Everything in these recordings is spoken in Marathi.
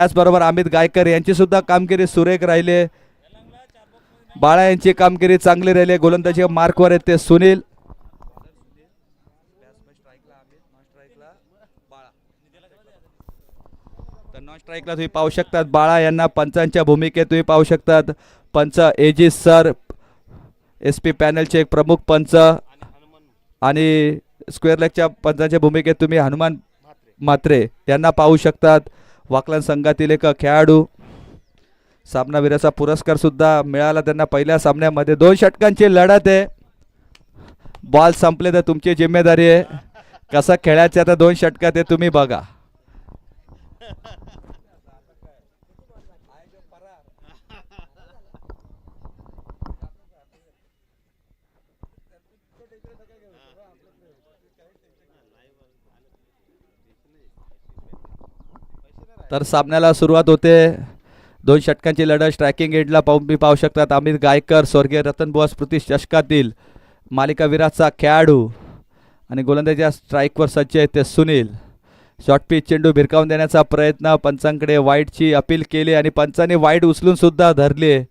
त्याचबरोबर अमित गायकर यांची सुद्धा कामगिरी सुरेख राहिले. बाळा यांची कामगिरी चांगली राहिली. गोलंदाजी मार्कवर येते सुनील. नॉन स्ट्राईकला तुम्ही पाहू शकतात. बाळा यांना पंचांच्या भूमिकेत तुम्ही पाहू शकतात. पंच A G sir S P पॅनलचे एक प्रमुख पंच. आणि स्क्वेअर लेगच्या पंचांच्या भूमिकेत तुम्ही हनुमान म्हात्रे. यांना पाहू शकतात. वाकलन संघातील एक खेळाडू. सामनावीराचा पुरस्कार सुद्धा मिळाला त्यांना पहिल्या सामन्यामध्ये. दोन षटकांची लढत आहे. बॉल संपले तर तुमची जिम्मेदारी आहे. कसं खेळायचं आता दोन षटकात आहे तुम्ही बघा. तर सामन्याला सुरुवात होते. दोन षटकांची लढत स्ट्रायकिंग एडला पाहून मी पाहू शकतात. अमित गायकर स्वर्गीय रतनबुवा स्मृती चषकातील मालिकावीराचा खेळाडू आणि गोलंदाजीच्या स्ट्राईकवर सज्ज आहेत ते सुनील. शॉर्ट पिच चेंडू भिरकावून देण्याचा प्रयत्न पंचांकडे वाईटची अपील केली आणि पंचाने वाईट उचलूनसुद्धा धरले धरली.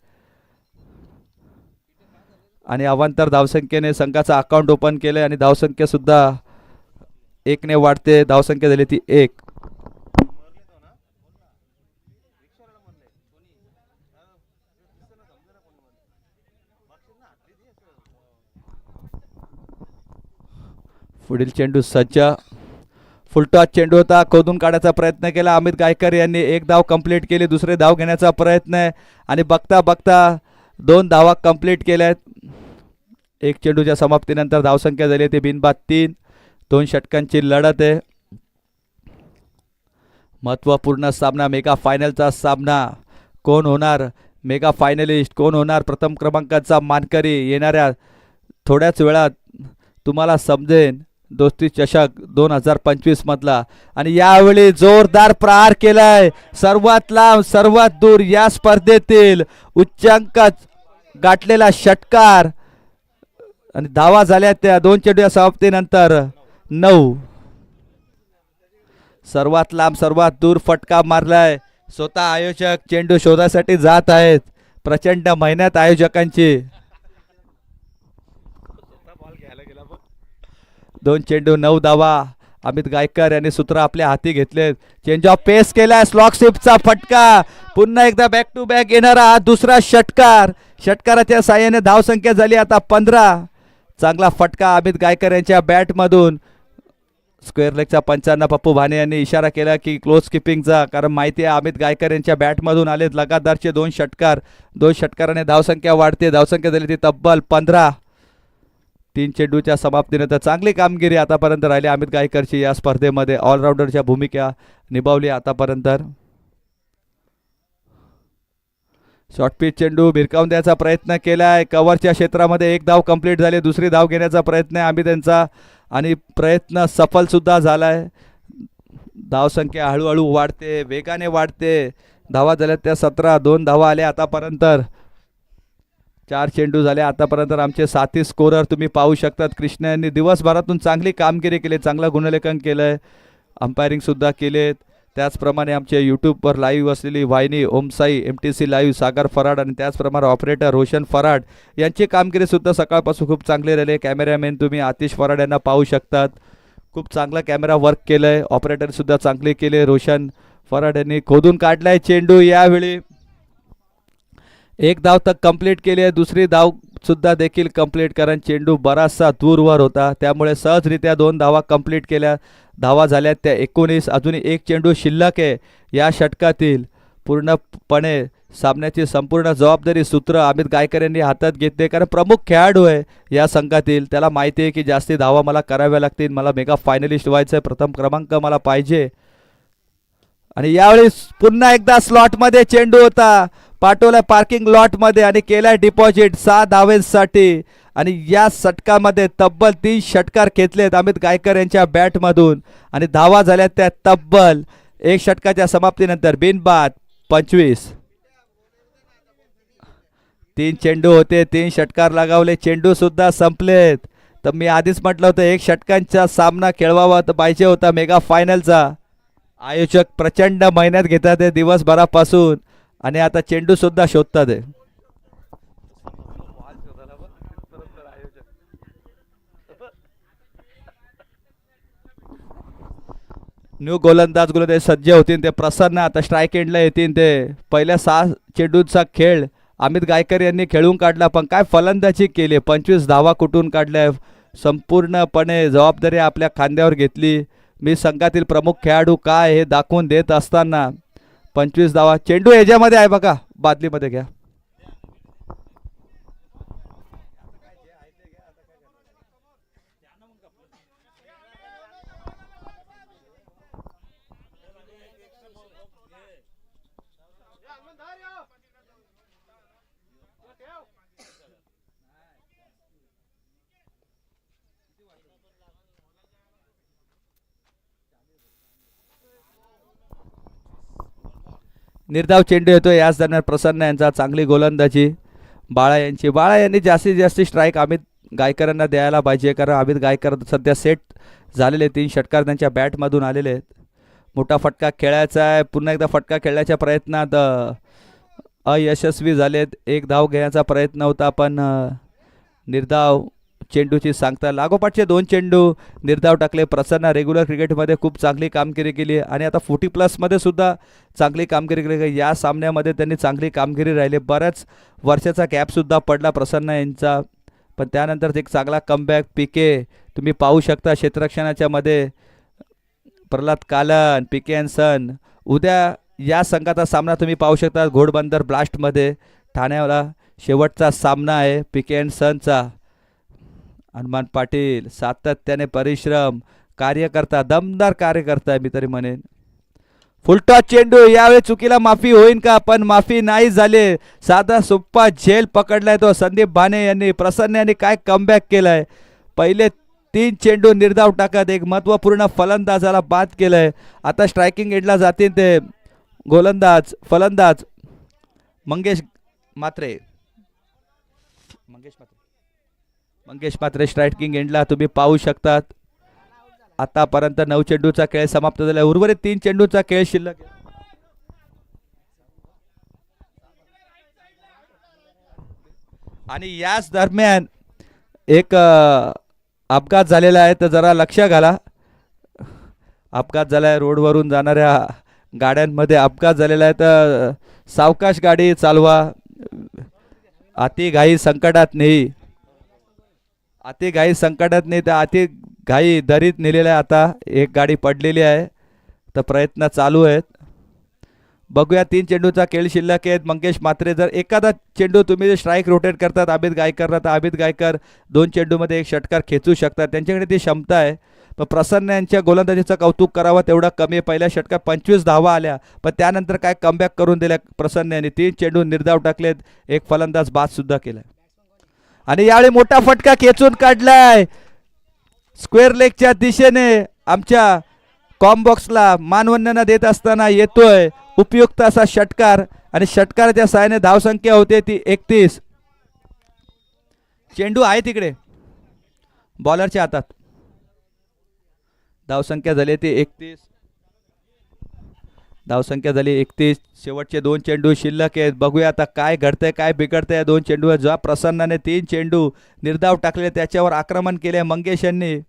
आणि अवांतर धावसंख्येने संघाचा अकाउंट ओपन केले आणि धावसंख्यासुद्धा एकने वाढते. धावसंख्या झाली ती एक. पुढील चेंडू सज्ज. फुलटॉस चेंडू होता. खोदून काढायचा प्रयत्न केला. अमित गायकर यांनी एक धाव कंप्लीट केली. दुसरे धाव घेण्याचा प्रयत्न आहे. आणि बघता बघता दोन धावा कंप्लीट केल्यात. एक चेंडूच्या समाप्तीनंतर धावसंख्या झाली ती बिनबाद तीन. दोन षटकांची लढत आहे. महत्त्वपूर्ण सामना. मेगा फायनलचा सामना. कोण होणार? Mega finalist. कोण होणार? प्रथम क्रमांकाचा मानकरी येणाऱ्या थोड्याच वेळात तुम्हाला समजेन. दोस्ती चषक दोन हजार पंचवीस मधला. आणि यावेळी जोरदार प्रहार केलाय. सर्वात लांब सर्वात दूर या स्पर्धेतील उच्चांक गाठलेला षटकार. आणि धावा झाल्या त्या दोन चेडूया समाप्तीनंतर. नऊ. सर्वात लांब सर्वात दूर फटका मारलाय. स्वतः आयोजक चेंडू शोधासाठी जात आहेत. प्रचंड मेहनत आयोजकांची. दोन चेंडू नऊ धावा. अमित गायकर यांनी सूत्र आपल्या हाती घेतले. चेंज ऑफ पेस केलाय स्लॉक चा फटका. पुन्हा एकदा बॅक टू बॅक येणारा हा दुसरा षटकार. षटकाराच्या साह्याने धावसंख्या झाली आता पंधरा. चांगला फटका अमित गायकर यांच्या बॅटमधून स्क्वेअर लेगच्या पंचांना पप्पू भाने यांनी इशारा केला की क्लोज किपिंगचा कारण माहिती आहे अमित गायकर यांच्या बॅटमधून आलेत. लगातारचे दोन षटकार. दोन षटकाराने धावसंख्या वाढते. धावसंख्या झाली ती तब्बल पंधरा. तीन चेंडूच्या समाप्तीनंतर चांगली कामगिरी आतापर्यंत राहिली. अमित गायकरची या स्पर्धेमध्ये ऑलराऊंडरच्या भूमिका निभावली आतापर्यंत. शॉर्ट पिच चेंडू भिरकावून द्यायचा प्रयत्न केला आहे कव्हरच्या क्षेत्रामध्ये एक धाव कंप्लीट झाली दुसरी धाव घेण्याचा प्रयत्न आहे आम्ही त्यांचा आणि प्रयत्न सफलसुद्धा झाला आहे धावसंख्या हळूहळू वाढते वेगाने वाढते. धावा झाल्या त्या सतरा दोन धावा आल्या आतापर्यंत. चार चेंडू झाले. आतापर्यंत आमचे साथी स्कोरर तुम्ही पाहू शकतात. कृष्ण यांनी दिवसभरातून चांगली कामगिरी केली चांगलं गुणलेखन केलं आहे अंपायरिंगसुद्धा केलेत. त्याचप्रमाणे आमचे यूट्यूबवर लाईव्ह असलेली वाहिनी Omsai M T C live Sagar Farad आणि त्याचप्रमाणे ऑपरेटर रोशन फराड यांची कामगिरीसुद्धा सकाळपासून खूप चांगली राहिली. कॅमेरामॅन तुम्ही आतिश फराड यांना पाहू शकतात. खूप चांगला कॅमेरा वर्क केलं आहे ऑपरेटरसुद्धा चांगले केले. रोशन फराड यांनी खोदून काढलाय चेंडू यावेळी. एक धाव तर कंप्लीट केली आहे. दुसरी धाव सुद्धा देखील कंप्लीट कारण चेंडू बराचसा दूरवर होता. त्यामुळे सहजरित्या दोन धावा कंप्लीट केल्या. धावा झाल्या त्या एकोणीस. अजूनही एक चेंडू शिल्लक आहे. या षटकातील पूर्णपणे सामन्याची संपूर्ण जबाबदारी सूत्र अमित गायकर यांनी हातात घेतले कारण प्रमुख खेळाडू आहे या संघातील. त्याला माहिती आहे की जास्ती धावा मला कराव्या लागतील. मला मेगा फायनलिस्ट व्हायचं आहे. प्रथम क्रमांक मला पाहिजे. आणि यावेळी पुन्हा एकदा स्लॉटमध्ये चेंडू होता. पाठवलाय पार्किंग लॉटमध्ये आणि केलाय डिपॉझिट सहा धावेंसाठी. आणि या षटकामध्ये तब्बल तीन षटकार घेतलेत अमित गायकर यांच्या बॅटमधून. आणि धावा झाल्या त्या तब्बल. एक षटकाच्या समाप्तीनंतर बिनबाद पंचवीस. तीन चेंडू होते तीन षटकार लगावले चेंडू सुद्धा संपलेत. तर मी आधीच म्हटलं होतं एक षटकांचा सामना खेळवावा तर पाहिजे होता मेगा फायनलचा. आयोजक प्रचंड मेहनत घेतात ते दिवसभरापासून. आणि आता चेंडू सुद्धा शोधतात. न्यू गोलंदाज गोलंदाज सज्ज होतील ते प्रसन्न. आता स्ट्राईक एंडला येतील ते. पहिल्या सहा चेंडूचा खेळ अमित गायकर यांनी खेळून काढला पण काय फलंदाजी केली? पंचवीस धावा कुठून काढल्या? संपूर्णपणे जबाबदारी आपल्या खांद्यावर घेतली. मी संघातील प्रमुख खेळाडू काय हे दाखवून देत असताना पंचवीस धावा चेंडू ह्याच्यामध्ये आहे बघा बादलीमध्ये घ्या. निर्धाव चेंडू येतो याच दरम्यान प्रसन्न यांचा चांगली गोलंदाजी. बाळा यांची बाळा यांनी जास्तीत जास्त स्ट्राईक अमित गायकरांना द्यायला पाहिजे. कारण अमित गायकर सध्या सेट झालेले तीन षटकार त्यांच्या बॅटमधून आलेले आहेत. मोठा फटका खेळायचा आहे. पुन्हा एकदा फटका खेळण्याच्या प्रयत्नात अयशस्वी झालेत. एक धाव घेण्याचा प्रयत्न होता पण निर्धाव चेंडूची सांगता लागोपाठचे दोन चेंडू. निर्धाव टाकले प्रसन्न रेग्युलर क्रिकेटमध्ये खूप चांगली कामगिरी केली. आणि आता फोर्टी प्लसमध्ये सुद्धा चांगली कामगिरी केली. या सामन्यामध्ये त्यांनी चांगली कामगिरी राहिली. बऱ्याच वर्षाचा गॅपसुद्धा पडला प्रसन्न यांचा. पण त्यानंतर एक चांगला कमबॅक पिके तुम्ही पाहू शकता क्षेत्ररक्षणाच्या मध्ये. प्रल्हाद कालन पिके अँड सन उद्या या संघाचा सामना तुम्ही पाहू शकता. घोडबंदर ब्लास्टमध्ये ठाण्याला शेवटचा सामना आहे पिके अँड सनचा हनुमान पाटील सातत्याने परिश्रम कार्यकर्ता दमदार कार्यकर्ता आहे मी तरी म्हणेन. फुलटॉस चेंडू यावेळी चुकीला माफी होईन का? पण माफी नाही झाले. साधा सोप्पा झेल पकडलाय तो. संदीप भाने यांनी प्रसन्न यांनी काय कमबॅक केलाय? पहिले तीन चेंडू निर्धाव टाकत एक महत्त्वपूर्ण फलंदाजाला बाद केलंय. आता स्ट्रायकिंग एडला जातील ते. गोलंदाज फलंदाज मंगेश मात्रे. मंगेश मात्रे. मंगेश मात्रे स्ट्रायकिंग एंडला तुम्ही पाहू शकतात. आतापर्यंत नऊ चेंडूचा खेळ समाप्त झाला. उर्वरित तीन चेंडूचा खेळ शिल्लक आणि याच दरम्यान एक अपघात झालेला आहे तर जरा लक्ष घाला. अपघात झाला आहे रोडवरून जाणाऱ्या गाड्यांमध्ये अपघात झालेला आहे तर सावकाश गाडी चालवा. अति घाई संकटात नाही. अति घाई संकटात नाही तर अति घाई दरीत नेलेल्या आहे आता. एक गाडी पडलेली आहे तर प्रयत्न चालू आहेत. बघूया तीन चेंडूचा खेळ शिल्लक आहेत मंगेश मात्रे जर एखादा चेंडू तुम्ही जे स्ट्राईक रोटेट करतात अभित गायकरला तर अभित गायकर दोन चेंडूमध्ये एक षटकार खेचू शकतात. त्यांच्याकडे ती क्षमता आहे. पण प्रसन्न यांच्या गोलंदाजीचं कौतुक करावं तेवढा कमी आहे. पहिल्या षटकात पंचवीस धावा आल्या पण त्यानंतर काय कमबॅक करून दिल्या प्रसन्न यांनी? तीन चेंडू निर्धाव टाकलेत. एक फलंदाज बादसुद्धा केला आहे आणि यावेळी मोठा फटका खेचून काढलाय. स्क्वेअर लेगच्या दिशेने आमच्या कॉम्बॉक्सला मानवंदना देत असताना येतोय. उपयुक्त असा षटकार आणि षटकाराच्या सहाय्याने धावसंख्या होते ती एकतीस. चेंडू आहे तिकडे. बॉलरच्या हातात. धावसंख्या झाली ती एकतीस. धावसंख्या झाली एकतीस. शेवटचे दोन चेंडू शिल्लक आहेत. बघूया आता काय घडतंय काय बिघडतंय. या दोन चेंडू ज्या प्रसन्नाने तीन चेंडू निर्धाव टाकले त्याच्यावर आक्रमण केले मंगेश यांनी.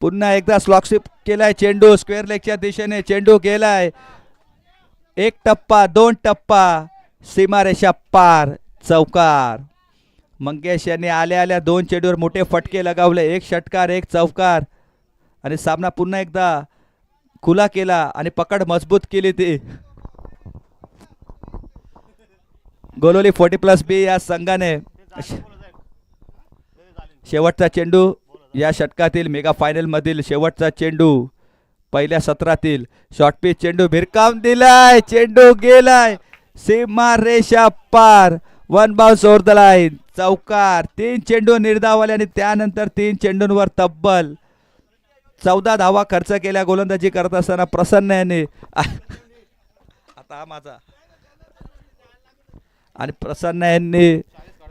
पुन्हा एकदा स्लॉकशिप केलाय चेंडू स्क्वेअर लेगच्या दिशेने चेंडू गेलाय. एक टप्पा दोन टप्पा सीमारेषा पार चौकार. मंगेश यांनी आल्या आल्या दोन चेंडूवर मोठे फटके लगावले. एक षटकार एक चौकार. आणि सामना पुन्हा एकदा खुला केला आणि पकड मजबूत केली ती. गोलोली फोर्टी प्लस बी या संघाने शेवटचा चेंडू या षटकातील मेगा फायनल मधील शेवटचा चेंडू पहिल्या सत्रातील शॉर्ट पिच चेंडू भिरकावून दिलाय चेंडू गेलाय. सीमा रेषा पार one bounce over the line चौकार तीन चेंडू निर्धावले आणि त्यानंतर तीन चेंडूंवर तब्बल चौदा धावा खर्च केल्या गोलंदाजी करत असताना प्रसन्न यांनी आता हा माझा. आणि प्रसन्न यांनी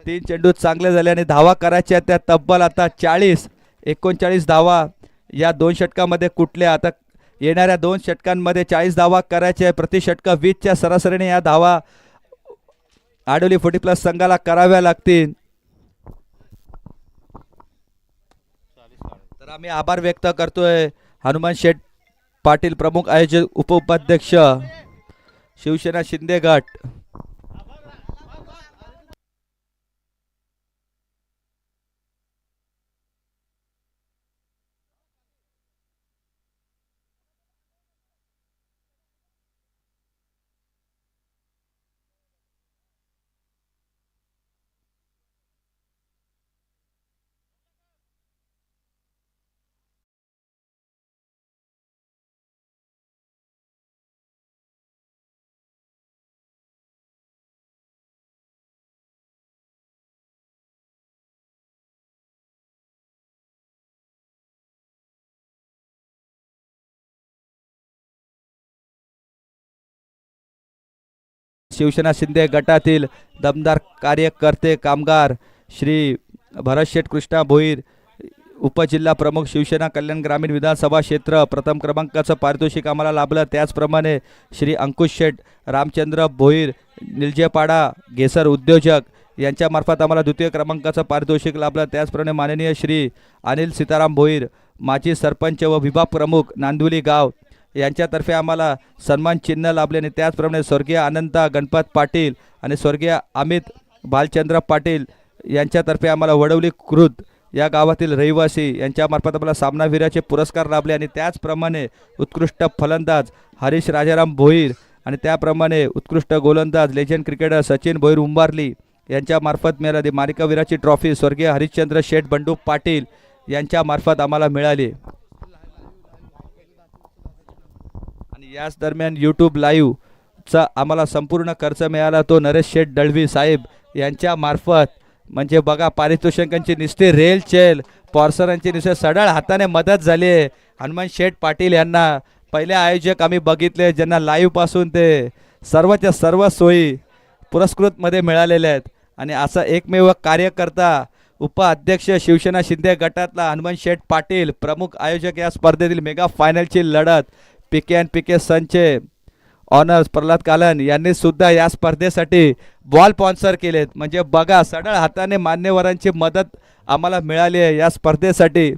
तीन चेंडू चांगले झाले आणि धावा करायच्या त्या तब्बल आता चाळीस एकोणचाळीस धावा या दोन षटकामध्ये कुठल्या? आता येणाऱ्या दोन षटकांमध्ये चाळीस धावा करायचे आहे. प्रति षटक वीसच्या सरासरीने या धावा आडोली फोर्टी प्लस संघाला कराव्या लागतील. आम्ही आभार व्यक्त करतोय हनुमान शेठ पाटील प्रमुख आयोजक उपउपाध्यक्ष शिवसेना शिंदे गट शिवसेना शिंदे गटातील दमदार कार्यकर्ते कामगार श्री भरतशेठ कृष्णा भोईर उपजिल्हा प्रमुख शिवसेना कल्याण ग्रामीण विधानसभा क्षेत्र प्रथम क्रमांकाचं पारितोषिक आम्हाला लाभलं. त्याचप्रमाणे श्री अंकुश शेठ रामचंद्र भोईर निलजेपाडा घेसर उद्योजक यांच्यामार्फत आम्हाला द्वितीय क्रमांकाचं पारितोषिक लाभलं. त्याचप्रमाणे माननीय श्री अनिल सीताराम भोईर माजी सरपंच व विभाग प्रमुख नांदुली गाव यांच्यातर्फे आम्हाला सन्मान चिन्ह लाभले आणि त्याचप्रमाणे स्वर्गीय अनंता गणपत पाटील आणि स्वर्गीय अमित भालचंद्र पाटील यांच्यातर्फे आम्हाला वडवली कृत या गावातील रहिवासी यांच्यामार्फत आम्हाला सामनावीराचे पुरस्कार लाभले आणि त्याचप्रमाणे उत्कृष्ट फलंदाज हरीश राजाराम भोईर आणि त्याप्रमाणे उत्कृष्ट गोलंदाज लेजंड क्रिकेटर सचिन भोईर उंबारली यांच्यामार्फत मिळाली मालिकावीराची ट्रॉफी स्वर्गीय हरिश्चंद्र शेठ बंडू पाटील यांच्यामार्फत आम्हाला मिळाली आणि याच दरम्यान यूट्यूब लाईव्हचा आम्हाला संपूर्ण खर्च मिळाला. तो नरेश शेठ दळवी साहेब यांच्या मार्फत. म्हणजे बघा पारितोषिकांची निस्ते रेल चेल पॉर्सरांची निस्ते सडळ हाताने मदत झाली आहे. हनुमान शेठ पाटील यांना पहिले आयोजक आम्ही बघितले ज्यांना लाईव्हपासून ते सर्वच्या सर्व सोयी पुरस्कृतमध्ये मिळालेल्या आहेत. आणि असा एकमेव कार्यकर्ता उपाध्यक्ष शिवसेना शिंदे गटातला हनुमान शेठ पाटील प्रमुख आयोजक या स्पर्धेतील मेगा फायनलची लढत. पिके अँड पिके संचे ऑनर्स प्रल्हाद कालन यांनी सुद्धा या स्पर्धेसाठी बॉल स्पॉन्सर केलेत. म्हणजे बघा सडळ हाताने मान्यवरांची मदत आम्हाला मिळाली आहे या स्पर्धेसाठी.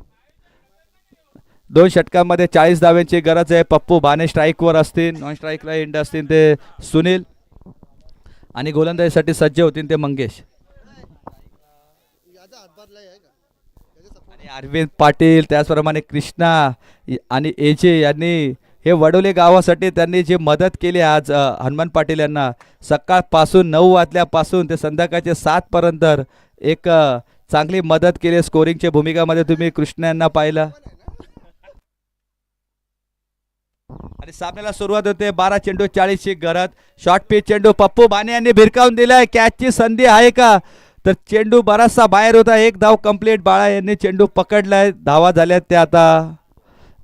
दोन षटकांमध्ये चाळीस धाव्यांची गरज आहे. पप्पू भाने स्ट्राईकवर असतील नॉन स्ट्राईकला इंड असतील ते सुनील आणि गोलंदाजीसाठी सज्ज होतील ते मंगेश. आणि अरविंद पाटील त्याचप्रमाणे कृष्णा आणि एजे यांनी हे वडोले गावासाठी त्यांनी जी मदत केली आज हनुमान पाटील यांना सकाळपासून नऊ वाजल्यापासून ते संध्याकाळचे सातपर्यंत एक चांगली मदत केली. स्कोरिंगच्या भूमिकामध्ये तुम्ही कृष्ण यांना पाहिलं. आणि सामन्याला सुरुवात होते. बारा चेंडू चाळीसची गरज. शॉर्ट पिच चेंडू पप्पू बाने यांनी भिरकावून दिलाय. कॅचची संधी आहे का? तर चेंडू बराचसा बाहेर होता. एक धाव कंप्लीट. बाळा यांनी चेंडू पकडलाय. धावा झाल्यात त्या आता.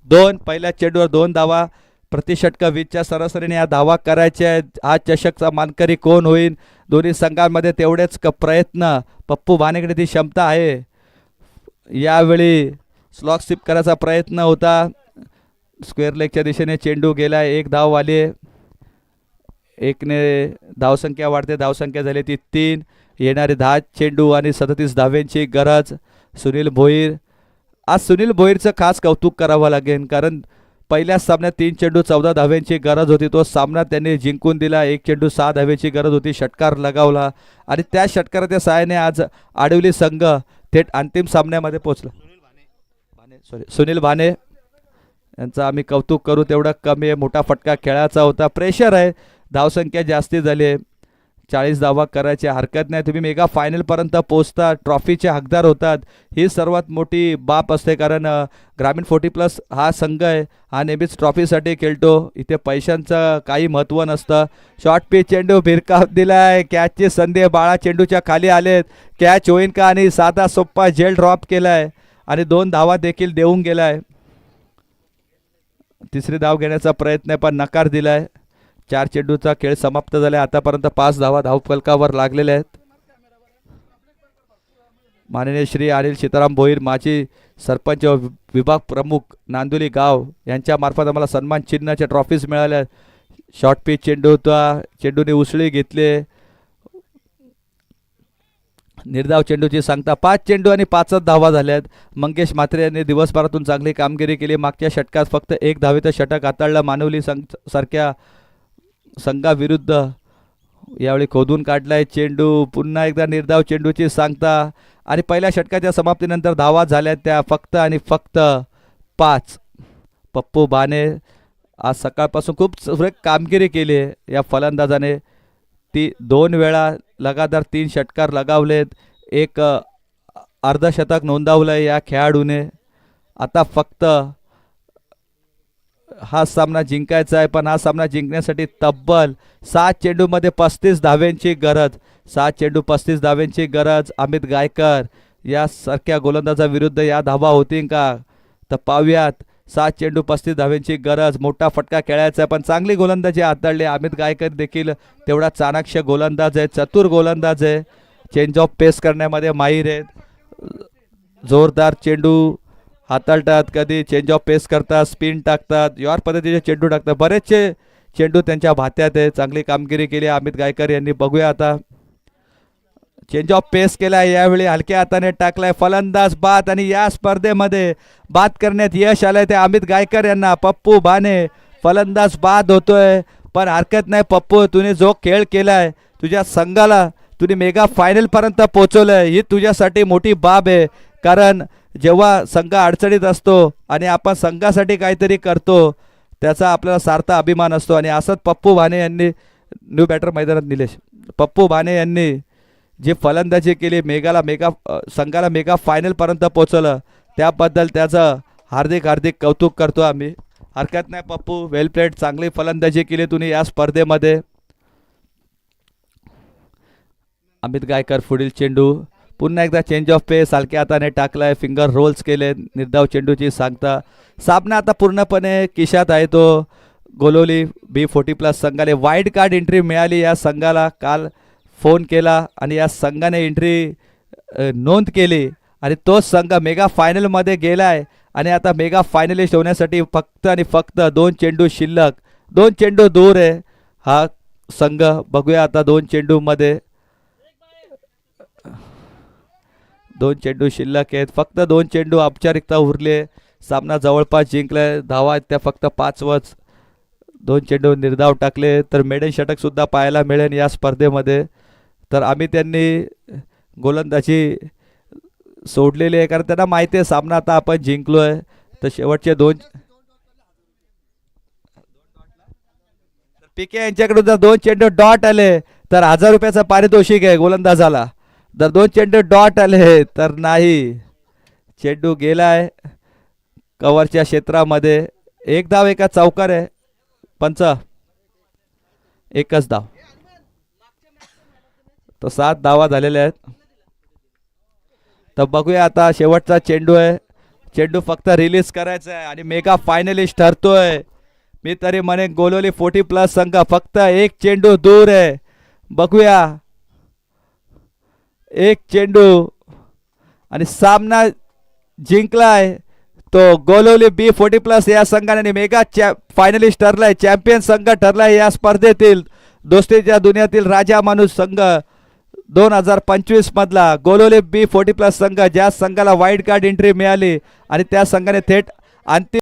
दोन पहिल्या चेंडूवर दोन धावा. प्रतिषटक वीजच्या सरासरीने या धावा करायच्या आहेत. हा चषकचा मानकरी कोण होईल? दोन्ही संघांमध्ये तेवढेच क प्रयत्न. पप्पू भानेकडे ती क्षमता आहे. यावेळी स्लॉक स्लिप करायचा प्रयत्न होता. स्क्वेअर लेगच्या दिशेने चेंडू गेला एक धाव आली एकने धावसंख्या वाढते. धावसंख्या झाली ती तीन. येणारे दहा चेंडू आणि सदतीस धाव्यांची गरज. सुनील भोईर आज सुनील भोईरचं खास कौतुक करावं लागेल कारण पहिल्याच सामन्यात तीन चेंडू चौदा धाव्यांची गरज होती. तो सामना त्यांनी जिंकून दिला. एक चेंडू सहा धाव्याची गरज होती. षटकार लगावला. आणि त्या षटकाराच्या सहाय्याने आज आडवली संघ थेट अंतिम सामन्यामध्ये पोचला भाने सॉरी सुनील भाने यांचं आम्ही कौतुक करू. तेवढं कमी आहे. मोठा फटका खेळायचा होता. प्रेशर आहे. धावसंख्या जास्ती झाली आहे. चाळीस धावा करायची हरकत नाही. तुम्ही मेगा फायनलपर्यंत पोचता ट्रॉफीचे हकदार होतात. ही सर्वात मोठी बाप असते कारण ग्रामीण फोर्टी प्लस हा संघ आहे. हा नेहमीच ट्रॉफीसाठी खेळतो. इथे पैशांचं काही महत्त्व नसतं. शॉर्ट पिच चेंडू भिरकाव दिलाय. कॅचची संधी बाळा चेंडूच्या खाली आलेत. कॅच होईन का आणि साधा सोप्पा जेल ड्रॉप केलाय. आणि दोन धावा देखील देऊन गेलाय. तिसरी धाव घेण्याचा प्रयत्न पण नकार दिलाय. चार चेंडूचा खेळ समाप्त झाला आतापर्यंत पाच धावा धावफलकावर लागलेल्या आहेत. माननीय श्री अनिल सीताराम भोईर माजी सरपंच व विभाग प्रमुख नांदुली गाव यांच्यामार्फत आम्हाला सन्मान चिन्हाच्या ट्रॉफीज मिळाल्या. शॉर्ट पिच चेंडू होता. चेंडूने उसळी घेतले. निर्धाव चेंडूची सांगता पाच चेंडू आणि पाचच धावा झाल्यात. मंगेश म्हात्रे यांनी दिवसभरातून चांगली कामगिरी केली. मागच्या षटकात फक्त एक धावेचं षटक हाताळलं. मानवली संघ सारख्या संघाविरुद्ध यावेळी खोदून काढलाय चेंडू. पुन्हा एकदा निर्धाव चेंडूची सांगता. आणि पहिल्या षटकाच्या समाप्तीनंतर धावा झाल्या त्या फक्त आणि फक्त पाच. पप्पू बाने आज सकाळपासून खूप सुरेख कामगिरी केली आहे या फलंदाजाने. ती दोन वेळा लगातार तीन षटकार लगावलेत. एक अर्धशतक नोंदवलं आहे या खेळाडूने. आता फक्त हा सामना जिंकायचा आहे पण हा सामना जिंकण्यासाठी तब्बल सात चेंडूमध्ये पस्तीस धाव्यांची गरज. सात चेंडू पस्तीस धाव्यांची गरज. अमित गायकर यासारख्या गोलंदाजाविरुद्ध या धावा होतील का? तर पाहूयात. सात चेंडू पस्तीस धाव्यांची गरज. मोठा फटका खेळायचा आहे पण चांगली गोलंदाजी हाताळली. अमित गायकर देखील तेवढा चाणाक्ष गोलंदाज आहे चतुर गोलंदाज आहे. चेंज ऑफ पेस करण्यामध्ये माहीर आहेत. जोरदार चेंडू हाताळतात कधी चेंज ऑफ पेस करतात स्पिन टाकतात यॉर पद्धतीचे चेंडू टाकतात. बरेचसे चेंडू त्यांच्या भात्यात आहे चांगली कामगिरी केली अमित गायकर यांनी. बघूया आता. चेंज ऑफ पेस केला यावेळी हलक्या हाताने टाकलाय फलंदाज बाद आणि या स्पर्धेमध्ये बाद करण्यात यश आलंय ते अमित गायकर यांना. पप्पू बाने फलंदाज बाद होतोय. पण हरकत नाही पप्पू. तुने जो खेळ केलाय तुझ्या संघाला तुने मेगा फायनल पर्यंत पोहोचवलंय. ही तुझ्यासाठी मोठी बाब आहे. कारण जेव्हा संघ अडचणीत असतो आणि आपण संघासाठी काहीतरी करतो त्याचा आपल्याला सार्थ अभिमान असतो. आणि असंच पप्पू भाने यांनी न्यू बॅटर मैदानात निलेश पप्पू भाने यांनी जी फलंदाजी केली मेगाला मेगा संघाला मेगा फायनलपर्यंत पोचवलं त्याबद्दल त्याचं हार्दिक हार्दिक कौतुक करतो आम्ही. हरकत नाही पप्पू वेल प्लेट चांगली फलंदाजी केली तुम्ही या स्पर्धेमध्ये. अमित गायकर पुढील चेंडू. पुन्हा एकदा चेंज ऑफ पेस हलक्या हाताने टाकलाय फिंगर रोल्स केले निर्धाव चेंडूची सांगता. सामना आता पूर्णपणे किशात आहे तो. गोलोली बी फोर्टी प्लस संघाला वाईट कार्ड एंट्री मिळाली या संघाला. काल फोन केला आणि या संघाने एंट्री नोंद केली. आणि तोच संघ मेगा फायनलमध्ये गेलाय. आणि आता मेगा फायनलिस्ट होण्यासाठी फक्त आणि फक्त दोन चेंडू शिल्लक. दोन चेंडू दूर आहे. हा संघ बघूया आता दोन चेंडूमध्ये. दोन चेंडू शिल्लक आहेत. फक्त दोन चेंडू औपचारिकता उरले. सामना जवळपास जिंकलाय धावा आहेत त्या फक्त पाचवच दोन चेंडू निर्धाव टाकले. तर मेडन षटकसुद्धा पाहायला मिळेल या स्पर्धेमध्ये. तर आम्ही त्यांनी गोलंदाजी सोडलेली आहे. कारण त्यांना माहिती आहे सामना आता आपण जिंकलो आहे तर शेवटचे दोन पिके यांच्याकडून जर दोन चेंडू डॉट आले तर हजार रुपयाचं पारितोषिक आहे गोलंदाजाला. जर दोन चेंडू डॉट आले तर नाही. चेंडू गेलाय कवरच्या क्षेत्रामध्ये. एक धाव एका चौकार. आहे पंच. एकच धाव. तर सात धावा झालेल्या आहेत. तर बघूया आता शेवटचा चेंडू आहे. चेंडू फक्त रिलीज करायचा आहे आणि मेगा फायनलिस्ट ठरतोय. मी तरी म्हणे गोलोली फोर्टी प्लस संघ फक्त एक चेंडू दूर आहे. बघूया. एक चेंडू आणि सामना जिंकलाय तो गोलवली बी फोर्टी प्लस या संघाने मेगा चॅ फायनलिस्ट ठरलाय. चॅम्पियन संघ ठरलाय या स्पर्धेतील. दोस्तीच्या दुनियातील राजा माणूस संघ दोन हजार पंचवीस मधला गोलोली बी फोर्टी प्लस संघ ज्या संघाला वाईल्ड कार्ड एंट्री मिळाली आणि त्या संघाने थेट अंतिम